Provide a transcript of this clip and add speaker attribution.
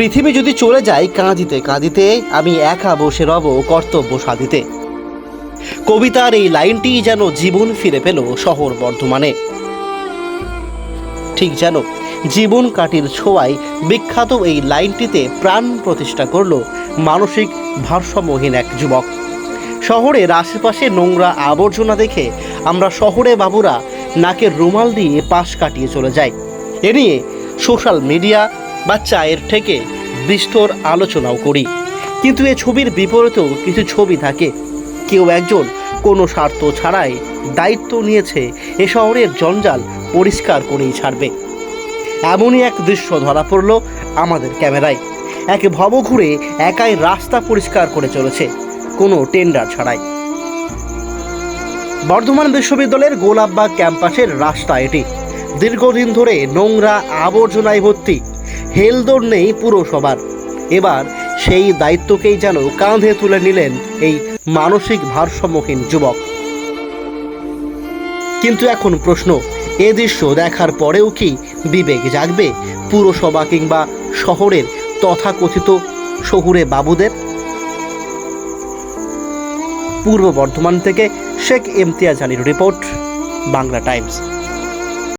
Speaker 1: পৃথিবী যদি চলে যায় কাঁদিতে কাঁদিতে, আমি একা বসে রব কর্তব্য সাধিতে। কবিতার এই লাইনটি যেন জীবন ফিরে পেল শহর বর্ধমানে। ঠিক যেন জীবন কাটির ছোঁয়ায় বিখ্যাত এই লাইনটিতে প্রাণ প্রতিষ্ঠা করল মানসিক ভারসাম্যহীন এক যুবক। শহরের আশেপাশে নোংরা আবর্জনা দেখে আমরা শহরে বাবুরা নাকের রুমাল দিয়ে পাশ কাটিয়ে চলে যাই। এ নিয়ে সোশ্যাল মিডিয়া বা চায়ের থেকে বিস্তর আলোচনাও করি। কিন্তু এ ছবির বিপরীতেও কিছু ছবি থাকে। কেউ একজন কোনো স্বার্থ ছাড়াই দায়িত্ব নিয়েছে এ শহরের জঞ্জাল পরিষ্কার করেই ছাড়বে। এমনই এক দৃশ্য ধরা পড়ল আমাদের ক্যামেরায়। এক ভব ঘুরে একাই রাস্তা পরিষ্কার করে চলেছে কোনো টেন্ডার ছাড়াই। বর্ধমান বিশ্ববিদ্যালয়ের গোলাপবাগ ক্যাম্পাসের রাস্তা এটি। দীর্ঘদিন ধরে নোংরা আবর্জনায় ভর্তি। হেলদোর নেই পুরসভার। এবার সেই দায়িত্বকেই যেন কাঁধে তুলে নিলেন এই মানসিক ভারসাম্যহীন যুবক। কিন্তু এখন প্রশ্ন, এ দৃশ্য দেখার পরেও কি বিবেক জাগবে পুরসভা কিংবা শহরের তথাকথিত শহুরে বাবুদের? পূর্ব বর্ধমান থেকে শেখ ইমতিয়াজ আলীর রিপোর্ট, বাংলা টাইমস।